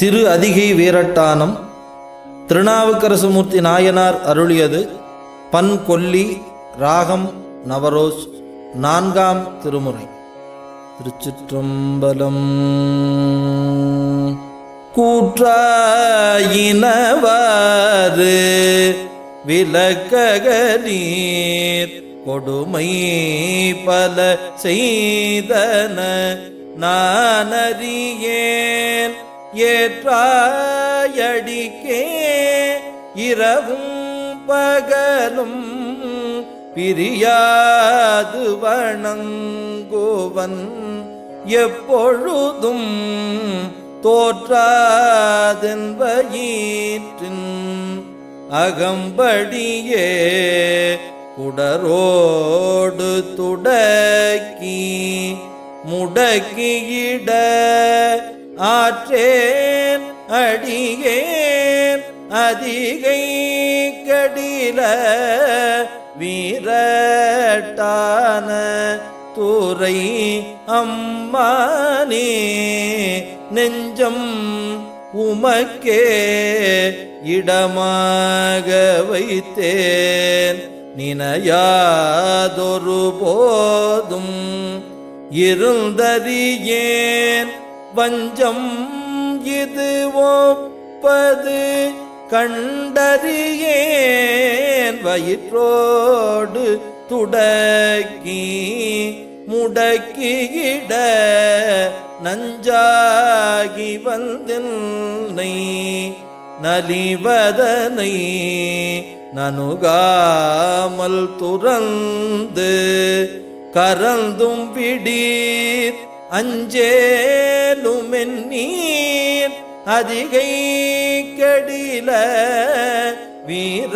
திரு அதிகை வீரட்டானம் திருநாவுக்கரசுமூர்த்தி நாயனார் அருளியது பன் கொல்லி ராகம் நவரோஸ் நான்காம் திருமுறை. திருச்சிற்றம்பலம். கூற்றாயினவாறு விலக்கக நீர் கொடுமை பல செய்தன நானறியேன். ஏற்றாயடிக்கே இரவும் பகலும் பிரியாது வணங்குவன். எப்பொழுதும் தோற்றாதென்பயிற்றின் அகம்படியே குடரோடு துடக்கி முடக்கியிட ஆற்றேன் அடியேன் அதிகை கடில வீரட்டான துறை அம்மானே நெஞ்சம் உமக்கே இடமாக வைத்தேன். நினையாதொரு போதும் இருந்தறியேன். வஞ்சம் இது ஒப்பது கண்டறியேன் வயிற்றோடு துடக்கி முடக்கியிட நஞ்சாகி வந்தென்னை நலிவதனை நனுகாமல் துறந்து கரந்தும் விடீர் அஞ்சேலுமென் நீர் அதிகை கடில வீரட்டான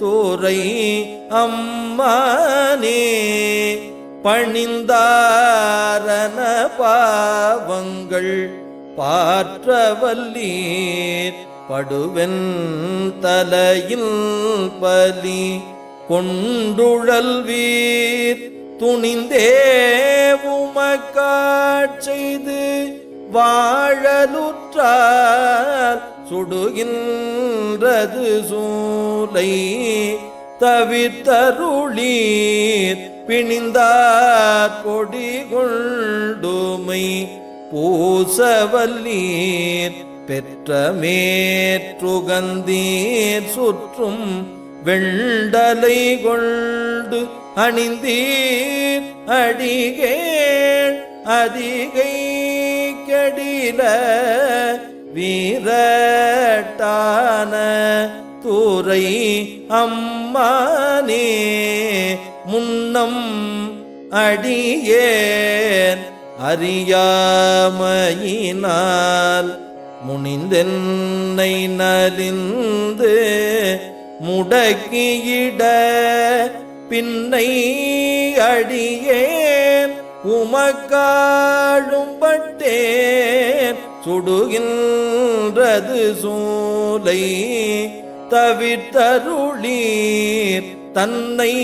தூரை அம்மானே பணிந்தாரன பாவங்கள் பாற்றவல்லீர் படுவென் தலையில் பலி கொண்டுழல்வீர். துணிந்தே உமக்காட் வாழலுற்றார். சுடுகின்றது சூலை தவித்தருளீர் பிணிந்தார் கொடி கொண்டுமை பூசவல்லீர். பெற்ற மேற்றுகந்தீர் சுற்றும் வெண்டலை கொண்டு அணிந்தீர் அடிகேள் அதிகை கடில வீரட்டான தூரை அம்மானே முன்னம் அடியேன் அறியாமையினால் முனிந்தென்னை நலிந்து முடக்கியிட பின்னை அடியேன். உமக்காழும்பட்டேன் சுடுகின்றது சூலை தவிர்த்தருளீர். தன்னை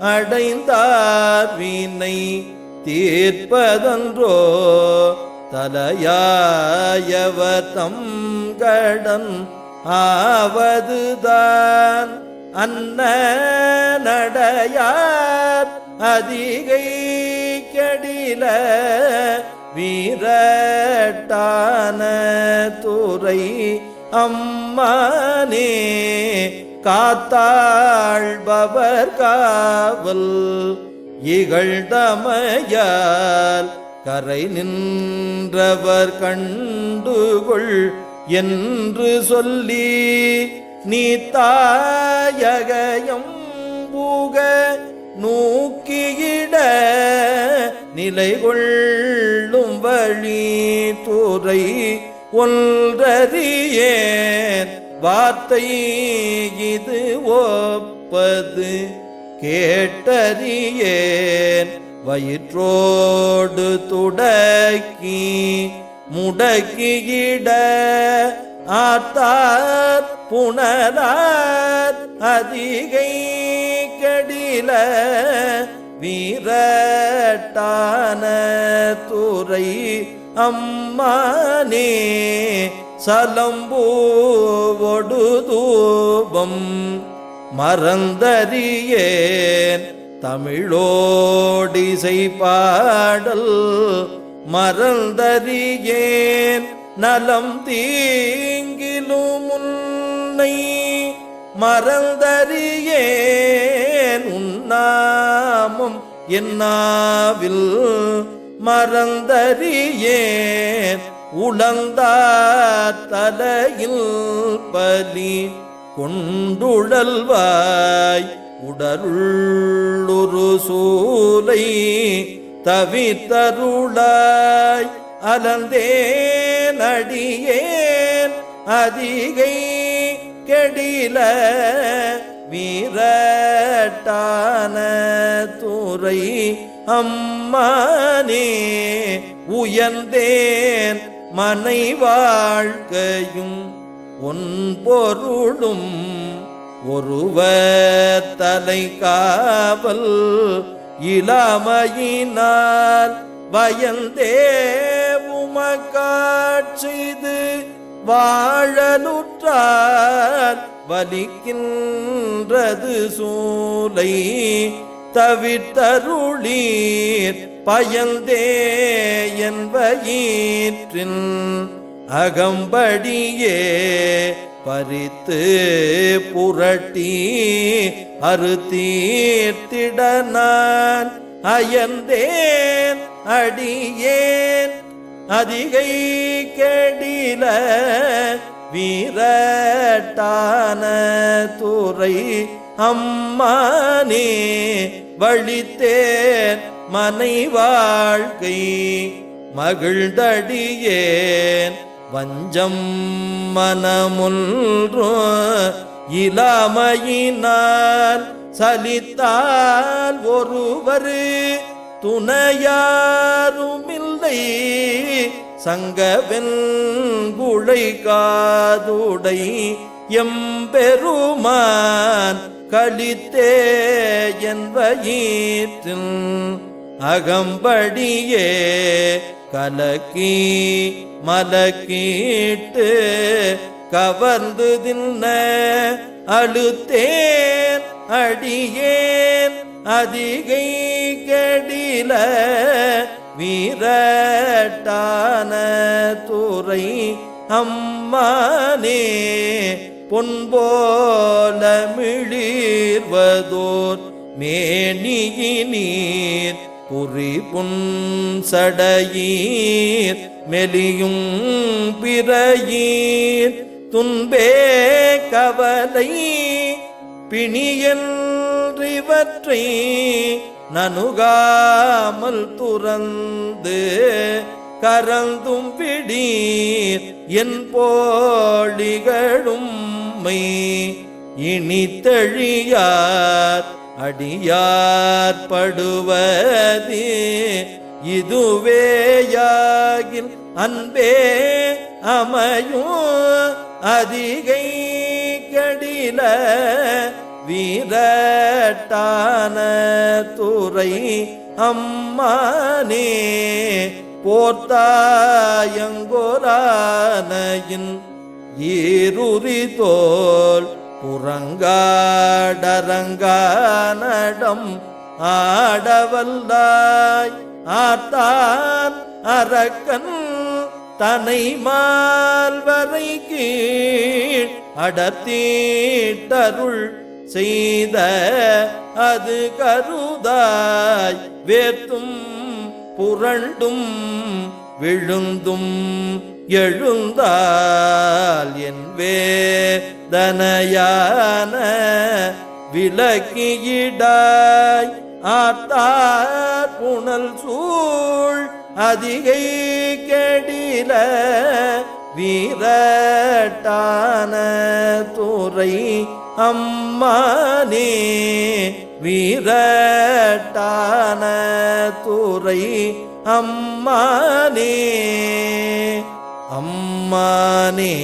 அடைந்தார் வீணை தீர்ப்பதன்றோ. தலையாயவ தம் கடன் ஆவதுதான் அன்ன நடையார் அதிகை கடில வீரட்டான துறை அம்மானே காத்தாழ்பவர் காவல் இகழ்தமையால் கரை நின்றவர் கண்டுகொள் என்று சொல்லி நீ தாயகயம் பூக நூக்கியிட நிலை கொள்ளும் வழி துறை ஒன்றறியேன். வார்த்தை இது ஒப்பது கேட்டறியேன். வயிற்றோடு துடக்கி முடக்கியிட ஆத்தார் புனரார் அதிகை கடில வீரட்டான துறை அம்மானே சலம்பூவொடு தூபம் மறந்தறியேன் தமிழோடிசை பாடல் மறந்தறியேன். நலம் தீங்கிலும் உன்னை மறந்தறியேன். உன்னாமம் என்னாவில் மறந்தறியேன். உளந்தார் தலையில் பலி கொண்டுழல்வாய். உடலுள்ளொரு சூலை தவித்தருளாய் அலந்தேன் அடியேன் அதிகை கெடில வீரட்டான துறை அம்மானே உயர்ந்தேன் மனை வாழ்க்கையும் உன் பொருளும் ஒருவர் தலை காவல் இளமையினால் வயந்தேவும காட்சிது வாழலுற்றால் வலிக்கின்றது சூலை தவிர்த்தருளீர். பயந்தே என் அகம்படியே பறித்து புரட்டி அறுத்தீர்த்திடனான். அயந்தேன் அடியேன் அதிகை கெடில வீரட்டான துறை அம்மானே வழித்தேன் மனை வாழ்க்கை மகிழ்ந்தடியேன். வஞ்சம் மனமுல்றோ இளமையினால் சலித்தால் ஒருவர் துணையாருமில்லை. சங்கவெங்குழை காதுடை எம்பெருமான் கழித்தே என் அகம்படியே கலக்கி மலக்கீட்டு கவர்ந்து தின்ன அழுத்தேன் அடியேன் அதிகை கடில வீரட்டான துறை அம்மானே பொன்போல மிளிர்வதோர் மேனியினீர் புரி புன்சடையீர் மெலியும் பிறையீர். துன்பே கவலை பிணியன்றிவற்றை நனுகாமல் துறந்து கரந்தும் பிடீர் என் போழிகளும் இனித்தழியார். அடியார் படுவது இதுவேயாகில் அன்பே அமையும் அதிகை கடில வீரட்டான துறை அம்மானே போர்த்தாயங்கோரானையின் ஈருரி தோல் புறங்காடரங்கானடம் ஆடவல்லாய் ஆத்தான் அரக்கன் தனை மால்வரை கீழ் அடத்தீட்டருள் செய்த அது கருதாய் வேத்தும் புரண்டும் விழுந்தும் எழுந்தால் என் வே தனையான விளக்கியிடாய் ஆத்தார் புனல் சூழ் அதிகை கெடில வீரட்டான துறை அம்மானே வீரட்டான துறை அம்மானே அம்மானே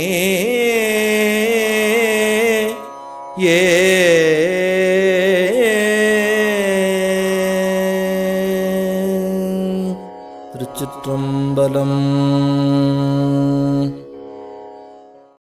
ഏ திருச்சிற்றம்பலம்